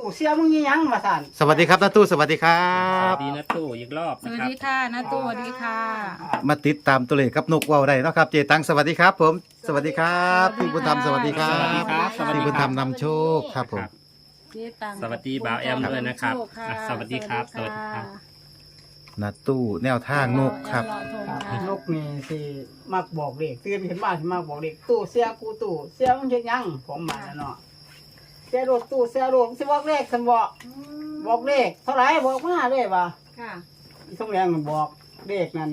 ตู้เสียมึงยี่ยังมาสั่นสวัสดีครับนาตู้สวัสดีครัสบวัสดีนะตู้อีกรอบสนะวัสครับดีค่ะนาตู้สวัสดีค่ะ มาติดตามตัวเลขกับนกเว่าวได้เนาะครับ เจตังสวัสดีครับ ผม สวัสดีครับสวัสดีพี่บุญธรรมสวัสดีครัสวัสดีบครับสวัสดีพี่บุญคธรรัรบมนำโชคครับผมครับเจ๊ตังสวัสดีบ่าวแอมด้วยนะครับโชค่ะอะสวัสดีครับสวัสดีครับ นาตู้แนวทางนกครับแอมรอชมค่ะนกนี่สิมักบอกเด็กตื่นขึ้นมาสิมักบอกเด็กตู้เสียกูตู้เสียมึงเฮ็ดหยังผมมาแล้วเนาะ เสียรถตู้เสียรถสิบอกเลขคันบอกบอกเลขเท่าไหร่บอกมาเลยว่าค่ะอีสองแรงมันบอกเลขนั่น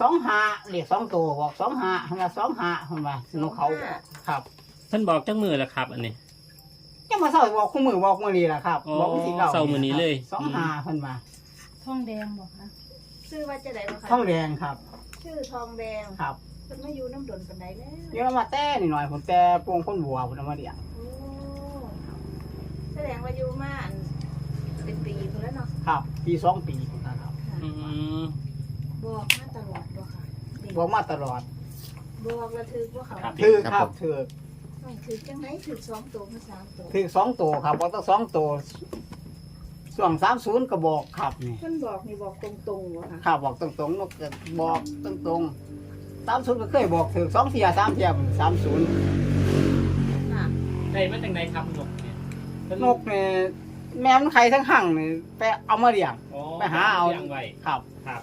สองหาเลขสองตัวบอกสองหาเพิ่นว่าสองหาเพิ่นว่าสินกเขาบอกครับท่านบอกจังมือแล้วครับ อันนี้ยังมาเศร้าบอกคู่มือบอกมือนี้ล่ะครับอ๋อบอกวิธีเก่าเศร้ามื้อนี้เลยสองหาเพิ่นว่าท่องแดงบอกคะชื่อว่าจะไหนบ้างคะท้องแดงครับ ชื่อทองแดงครับ เพิ่นมาอยู่น้ำดนปันไดแล้วเดี๋ยวเรามาแต่นิดหน่อยผมแต่ปวงคนบัวผมเอามาเลี้ยงโอ้แสดงว่าอยู่มาอันเป็นปีพุ่นแล้วเนาะครับ ปีสองปีผมนะครับค่ะอืมบอกมาตลอดบ่ค่ะเด็กบอกมาตลอดบอกระทึกว่าเขาครับ ถือครับครับผมถือต้องถือจังไหนถือสองตัวมาสามตัวถือสองตัวครับบอกตั้งสองตัวส่วงสามศูนย์ก็บอกครับนี่ เพิ่นบอกนี่บอกตรงๆว่ะค่ะครับบอกตรงๆนกก็บอกตรงๆ สามศูนย์ก็เคยบอกถือสองเทียสามเทียสามศูนย์ค่ะได้มาจากไหนครับนกเนี่ยเพิ่นกนี่แม่มันใครทั้งหั่งนี่ไปเอามาเลี้ยง อ๋อไปหาเอาลี้ยงไว้น้ครับ ครับ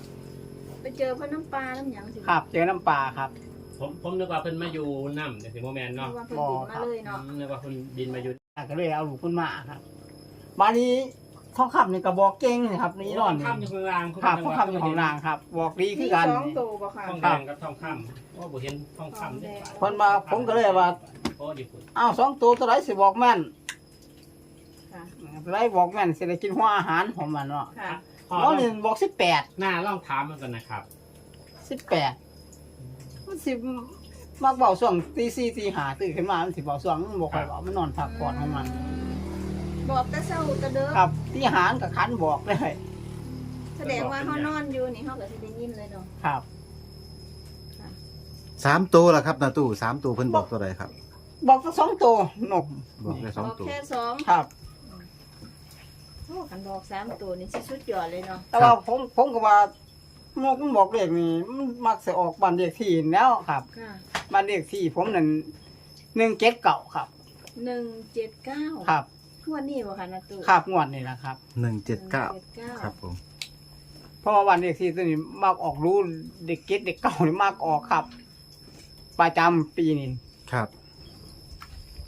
ไปเจอเพิ่นน้ำปลาน้ำหยังสิครับเจอน้ำปลาครับ ผมผมนึกว่าเพิ่นมาอยู่น้ำแต่สิโมแมนเพเนาะราะว่าเพิ่นบินมาเลยเนาะ อืมนึกว่าเพิ่นบินมาอยู่ก็เลยเอาลูกขึ้นมาครับบานี้ ทองคำนี่ก็บอกเก่งนะครับนี่นอนนี่ข้ามอยู่ข้างล่างครับทองคำอยู่ของนางครับ บอกดีคืมีอกันสองตัวบ่ค่ะทองแดงกับทองคำว่าบ่เห็นทองคำได้เพิ่นมาผมก็เลยว่า โอ้ดีคุณอ้าวสองตัวตัวไหนสิบอกแม่นค่ะตัวไหนบอกแม่นสิได้กินหัวอาหารผมมันเนาะค่ะพ่อน้องนี่บอกสิบแปดหน้าลองถามมันกันนะครับสิบแปดมันสิมักเบาส่วงตีสี่ตีห้าตื่นขึ้นมามันสิเบาส่วงมันบอกใครบอกมันนอนพักผ่อนของมัน บอกแต่เช้าแต่เด้อครับตีหารกับขันบอกเลยแสดงว่าเฮานอนอยู่นี่เฮาก็สิได้ยินเลยเนาะครับ สามตัวละครับนาตู้สามตัวเพิ่นบอกตัวใดครับ บอกตั้งสองตัวนกบอกได้สองบอกตัวแค่สองครับ โอ้คันบอกสามตัวนี่สิสุดยอดเลยเนาะแต่ว่าผมผมก็ว่านกมันบอกเลขนี่มันมักจะออกบ้านเลขที่แล้วครับค่ะบ้านเลขที่ผมนั่นหนึ่งเจ็ดเก่าครับหนึ่งเจ็ดเก้าครับ งวดนี้บ่ค่ะนาตูครับงวดนี่นะครับ หนึ่งเจ็ดเก้า179ครับผมเพราะว่าวันเลขที่ตัวนี้มากออกรู้เด็กเก็ตเด็กเก่านี่มากออกครับ ประจำปีนี้ครับ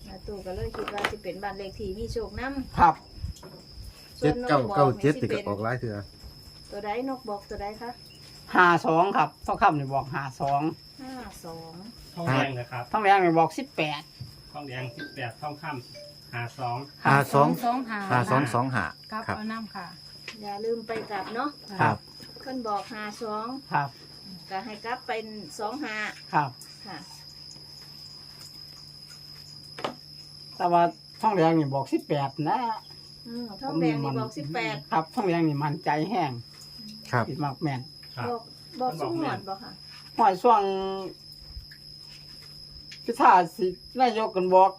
นาตูก็เลยคิดว่าสิเป็นบ้านเลขที่มีโชคนำครับ เจ็ดเก้าเก้าเจ็ดติดกับออกหลายเถื่อตัวใดนกบอกตัวใดคะหาสองครับต้องคำนี่บอกหาสองห้าสองทองแดงนะครับทั้งแรงนี่บอกสิบแปดทองแดงสิบแปดทองคำ หาสองหาสองสองหาหาสองสองหากับครับ เอาน้ำค่ะ อย่าลืมไปกลับเนาะครับ เพิ่นบอกห้าสองครับ ก็ให้กลับเป็นสองห้าครับ ค่ะ แต่ว่าท้องแรงนี่บอกสิบแปดนะอืมทองแดงนี่บอกสิบแปดครับท้องแรงนี่มันใจแห้งครับ ติดมากแม่นครับ บอกบอกสุ่มหมดบอกค่ะ หอยช่วงพิธาสินายกกันบอก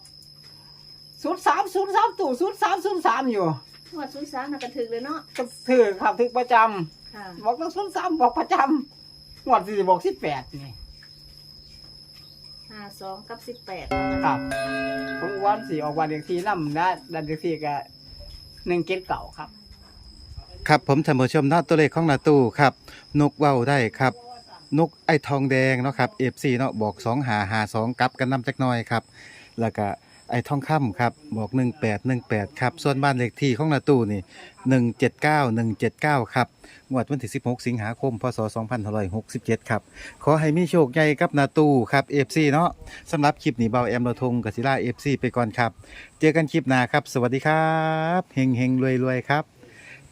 ศูนย์สามศูนย์สามตู่ศูนย์สามศูนย์สามอยู่งวดสุสานน่ะกระถึกเลยเนาะก็ถือครับถือประจค่ะำบอกต้องศูนย์สามบอกประจำงวดสี่บอกสิบแปดนี่ห้าสองกับสิบแปดครับผมวันสี่ออกวันเด็กทีน้ำนะดันเด็กทีก็หนึ่งเก็ดเก่าครับ ครับผมท่านผู้ชมเนาะตัวเลขของนาตู้ครับ นกเว้าได้ครับ นกไอ้ทองแดงเนาะครับ FC เนาะบอก2หาหา2กลับกันนำจักหน่อยครับ แล้วก็ ไอ้ทองคำครับบอก 1818 ครับ ส่วนบ้านเลขที่ของนาตู้นี่ 179 179 ครับงวดวันที่ 16 สิงหาคม พศ 2567 ครับ ขอให้มีโชคใหญ่กับนาตู้ครับ FC เนาะสำหรับคลิปนี้เบาแอมโรทงกบศิลา FC ไปก่อนครับ เจอกันคลิปหน้าครับ สวัสดีครับเฮงเฮงรวยรวยครับ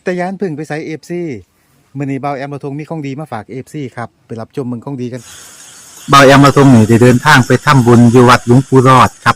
แต่ยานพึ่งไปใส่ FC มื้อนี้เบาแอมโรทงมีของดีมาฝาก FC ครับไปรับชมมืองของดีกันเบาแอมมาทงนี่ได้เดินทางไปทำบุญอยู่วัดหลวงปู่รอดครับ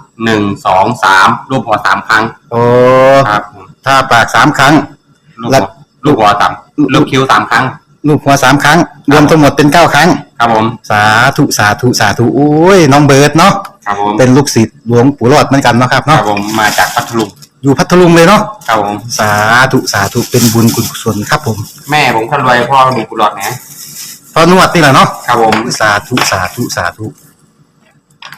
หนึ่งสองสามรูปหัวสามครั้งโอ้ครับผมถ้าปากสามครั้ง ลูกแล้หัววลูกหัวสามลูกคิ้วสามครั้ง ลูกหัวสามครั้ง รวมทั้งหมดเป็นเก้าครั้ง ครับผมสาธุสาธุสาธุโอ้ยน้องเบิร์ดเนาะครับผมเป็นลูกศิษย์หลวงปู่รอดเหมือนกันเนาะครับครัเนาะบผมมาจากพัทลุงอยู่พัทลุงเลยเนาะครับผมสาธุสาธุเป็นบุญกุศลครับผมแม่ผมคนรวยพ่อมีกุหลาบนะพอนวดนี่แหละเนาะครับผม สาธุสาธุสาธุ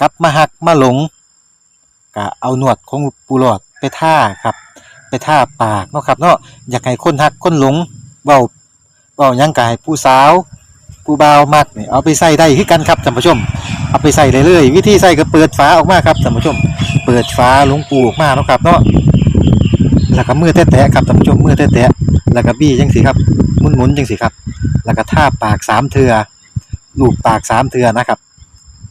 กลับมาหักมาหลงก็เอาหนวดของปูหลอดไปท่าครับ ไปท่าปากเนาะครับเนาะอยากให้คนหักคนหลงเบาเบายังกายผู้สาวผู้บ่าวมักเนี่ยเอาไปใส่ได้คือกันครับท่านผู้ชม เอาไปใส่เลยเลยวิธีใส่ก็เปิดฝาออกมาครับท่านผู้ชม เปิดฝาหลวงปูออกมาเนาะครับเนาะแล้วก็มือแตะๆครับท่านผู้ชมมือแตะๆแล้วก็บี้จังสิครับหมุนๆจังสิครับ แล้วก็ท่าปากสามเทือลูบปากสามเทือนะครับ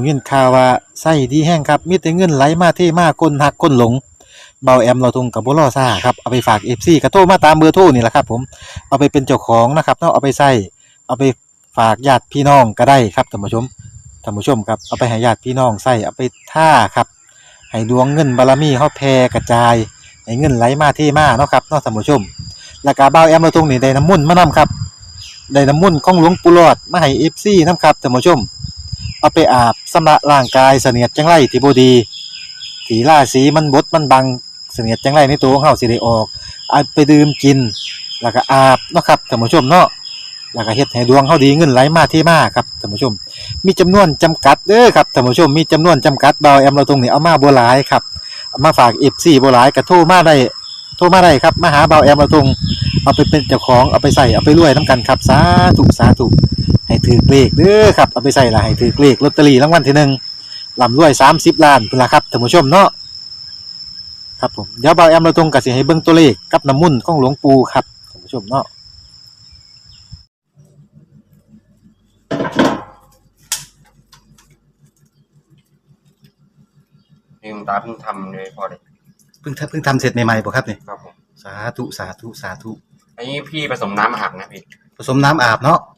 ผมยินข่าวว่าไส้ดีแห้งครับ มีแต่เงินไหลมาเทมาคนหักคนหลง เบาแอมเราทงกับบุรอซ่าครับ เอาไปฝากเอฟซีกระโทรมาตามเบอร์โทรนี่แหละครับ ผม เอาไปเป็นเจ้าของนะครับเนาะเอาไปใส่เอาไปฝากญาติพี่น้องก็ได้ครับท่านผู้ชมท่านผู้ชมครับเอาไปให้ญาติพี่น้องใส่เอาไปท่าครับ ให้ดวงเงินบารมีเฮาแผ่กระจายให้เงินไหลมาเทมาเนาะครับเนาะท่านผู้ชมแล้วก็เบาแอมเราทงนี่ได้น้ำมุ่นมานํครับได้น้ำมุ่นของหลวงปู่หลอดมาให้เอฟซีนํครับท่านผู้ชม เอาไปอาบสำระร่างกายเสนียดจังไรที่บดีที่าศีมันบดมันบังเสนียดจังไรในตัวของเฮาสิได้ออกเอาไปดื่มกิน แล้วก็อาบเนาะครับท่านผู้ชมเนาะแล้วก็เฮ็ดให้ดวงเฮาดีเงินไหลมาเทมาครับท่านผู้ชม มีจำนวนจำกัดเด้อครับท่านผู้ชมมีจำนวนจำกัดเบาแอมเราตรงนี้เอามาบ่หลายครับมาฝาก FC บ่หลายก็โทรมาได้โทรมาได้ครับมาหาเบาแอมเราตรงเอาไปเป็นเจ้าของเอาไปใส่เอาไปรวยนํกันครับสาธุสาธุ ให้ถือเลขเด้อครับเอาไปใส่ละให้ถือเลขลอตเตอรี่รางวัลที่หนึ่งลำรวย30ล้านพุ่นละครับท่านผู้ชมเนาะครับผมเดี๋ยวเบาแอมเราตรงก็สิให้เบิ่งตัวเลขกับน้ำมุ่นต์ของหลวงปู่ครับท่านผู้ชมเนาะนี่คุณตาเพิ่งทำเลยพอเลยเพิ่งทำเพิ่งทำเสร็จใหม่ๆบ่ครับนี่ครับผมสาธุสาธุสาธุอันนี้พี่ผสมน้ำอาบนะพี่ผสมน้ำอาบเนาะครับ